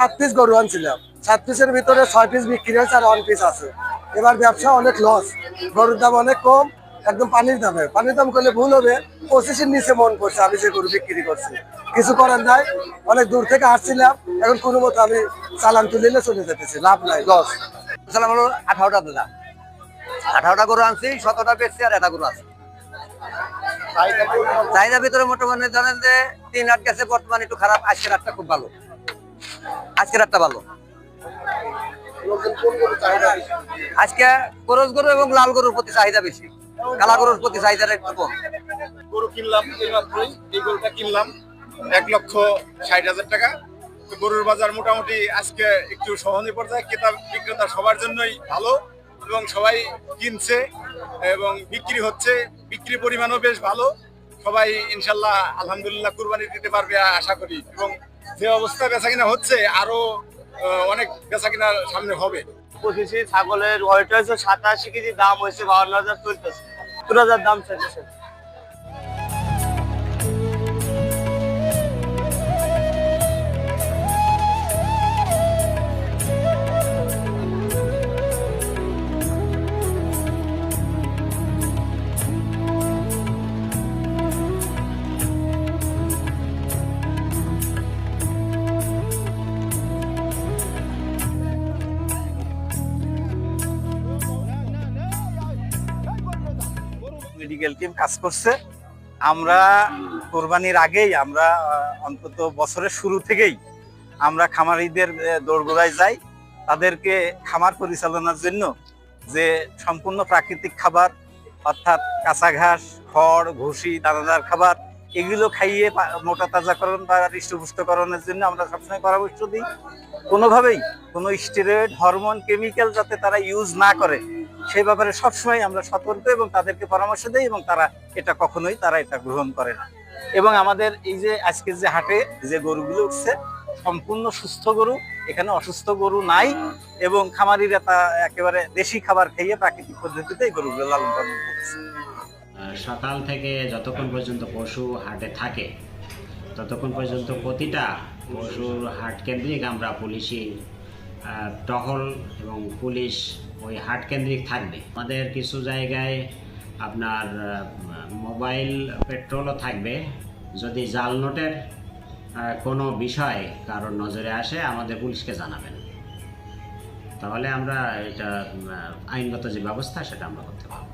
সাত পিস গরু আনছিলাম। সাত পিসের ভিতরে ছয় পিস বিক্রি হয়েছে আর ওয়ান পিস আছে। এবার ব্যবসা অনেক লস গরুর দাম অনেক কম, একদম পানির দামে। পানির দাম করলে ভুল হবে। পঁচিশের নিচে মন পড়ছে আমি যে গরু বিক্রি করছি। কিছু করার নাই। অনেক দূর থেকে আসছিলাম। এখন কোনো মতো আমি চালান তুলিলে চলে যেতেছি। লাভ নাই লস আঠারোটা দাদা। আঠারোটা গরু আনছি, সতেরোটা বেচছি আর একটা গরু আছে। চাহিদার ভিতরে মোটামুটি ধরেন যে তিন আট গেছে, বর্তমানে একটু খারাপ। আজকের আটটা খুব ভালো। আজকের আটটা ভালো। আজকে করজ গরু এবং লাল গরুর প্রতি চাহিদা বেশি। কালা গরুর প্রতি চাহিদাটা একটু কম। গরু কিনলাম এইমাত্রই এই গরুটা কিনলাম এক লক্ষ ষাট হাজার টাকা। গরুর বাজার মোটামুটি আজকে একটু সহনীয় পর্যায়ে, ক্রেতা বিক্রেতা সবার জন্যই ভালো এবং সবাই কিনছে এবং বিক্রি হচ্ছে। বিক্রি পরিমাণও বেশ ভালো। সবাই ইনশাল্লাহ আলহামদুলিল্লাহ কুরবানি দিতে পারবে আশা করি এবং যে অবস্থা বেচা কিনা হচ্ছে, আরও অনেক বেচা কিনা সামনে হবে। পঁচিশে ছাগলের সাতাশি কেজি, দাম হয়েছে বাউন্ন হাজার চলতেছে। হাজার দাম চাইতেছে। মেডিকেল টিম কাজ করছে। আমরা কোরবানির আগেই আমরা অন্তত বছরের শুরু থেকেই আমরা খামারিদের দোরগোড়ায় যাই। তাদেরকে খামার পরিচালনার জন্য যে সম্পূর্ণ প্রাকৃতিক খাবার, অর্থাৎ কাঁচা ঘাস, খড় ভুসি দানাদার খাবার, এগুলো খাইয়ে মোটা তাজাকরণ বা হৃষ্টপুষ্টকরণের জন্য আমরা সবসময় পরামর্শ দিই। কোনোভাবেই কোনো স্টেরয়েড হরমোন কেমিক্যাল যাতে তারা ইউজ না করে সেই ব্যাপারে সবসময় আমরা সতর্ক এবং তাদেরকে পরামর্শ দিই এবং তারা এটা কখনোই, তারা এটা গ্রহণ করে না। এবং আমাদের এই যে আজকে যে হাটে যে গরুগুলো উঠছে, সম্পূর্ণ সুস্থ গরু, এখানে অসুস্থ গরু নাই এবং খামারিরা তা একেবারে দেশি খাবার খাইয়ে প্রাকৃতিক পদ্ধতিতে এই গরুগুলো লালন পালন করছে। সকাল থেকে যতক্ষণ পর্যন্ত পশু হাটে থাকে, ততক্ষণ পর্যন্ত প্রতিটা পশুর হাট কেন্দ্রিক আমরা পুলিশি টহল এবং পুলিশ ওই হাট কেন্দ্রিক থাকবে। আমাদের কিছু জায়গায় আপনার মোবাইল পেট্রোলও থাকবে। যদি জাল নোটের কোনো বিষয় কারোর নজরে আসে, আমাদের পুলিশকে জানাবেন। তাহলে আমরা এটা আইনগত যে ব্যবস্থা, সেটা আমরা করতে পারব।